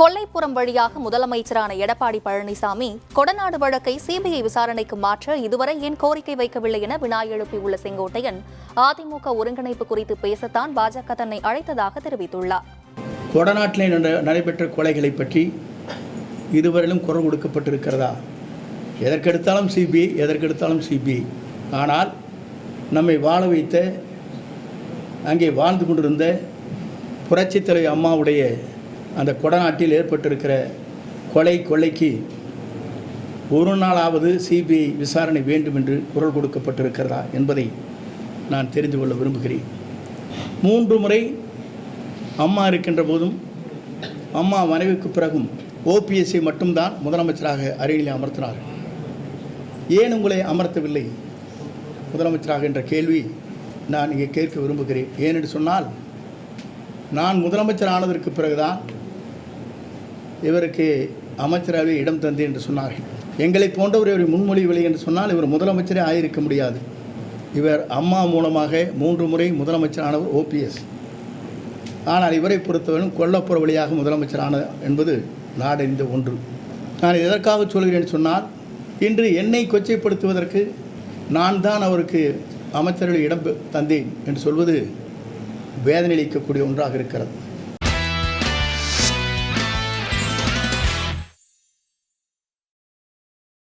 கொல்லைப்புறம் வழியாக முதலமைச்சரான எடப்பாடி பழனிசாமி கொடநாடு வழக்கை சிபிஐ விசாரணைக்கு மாற்ற இதுவரை ஏன் கோரிக்கை வைக்கவில்லை என வினா எழுப்பியுள்ள செங்கோட்டையன் அதிமுக ஒருங்கிணைப்பு குறித்து பேசத்தான் பாஜக தன்னை அழைத்ததாக தெரிவித்துள்ளார். கொடநாட்டில் நடைபெற்ற கொலைகளை பற்றி இதுவரையிலும் குரல் கொடுக்கப்பட்டிருக்கிறதா? எதற்கெடுத்தாலும் சிபிஐ எதற்கெடுத்தாலும் சிபிஐ. ஆனால் நம்மை வாழ வைத்த அங்கே வாழ்ந்து கொண்டிருந்த புரட்சித் அம்மாவுடைய அந்த கொடநாட்டில் ஏற்பட்டிருக்கிற கொலை கொலைக்கு ஒரு நாளாவது சிபிஐ விசாரணை வேண்டும் என்று குரல் கொடுக்கப்பட்டிருக்கிறதா என்பதை நான் தெரிந்து கொள்ள விரும்புகிறேன். மூன்று முறை அம்மா இருக்கின்ற போதும் அம்மா மனைவிக்கு பிறகும் ஓபிஎஸ்ஐ மட்டும்தான் முதலமைச்சராக அருகிலே அமர்த்தினார்கள் ஏன் உங்களை அமர்த்தவில்லை? முதலமைச்சராக என்ற கேள்வி நான் இங்கே கேட்க விரும்புகிறேன். ஏனென்று சொன்னால் நான் முதலமைச்சர் ஆனதற்கு பிறகுதான் இவருக்கு அமைச்சரவை இடம் தந்தேன் என்று சொன்னார்கள். எங்களை போன்றவர் இவர் முன்மொழிவில்லை என்று சொன்னால் இவர் முதலமைச்சரே ஆயிருக்க முடியாது. இவர் அம்மா மூலமாக மூன்று முறை முதலமைச்சரானவர் ஓபிஎஸ் ஆனால் இவரை பொறுத்தவரையும் கொல்லப்புற வழியாக முதலமைச்சரான என்பது நாடறிந்த ஒன்று. நான் எதற்காக சொல்கிறேன் சொன்னால் இன்று என்னை கொச்சைப்படுத்துவதற்கு நான் தான் அவருக்கு அமைச்சர்கள் இடம் தந்தேன் என்று சொல்வது வேதனையளிக்கக்கூடிய ஒன்றாக இருக்கிறது.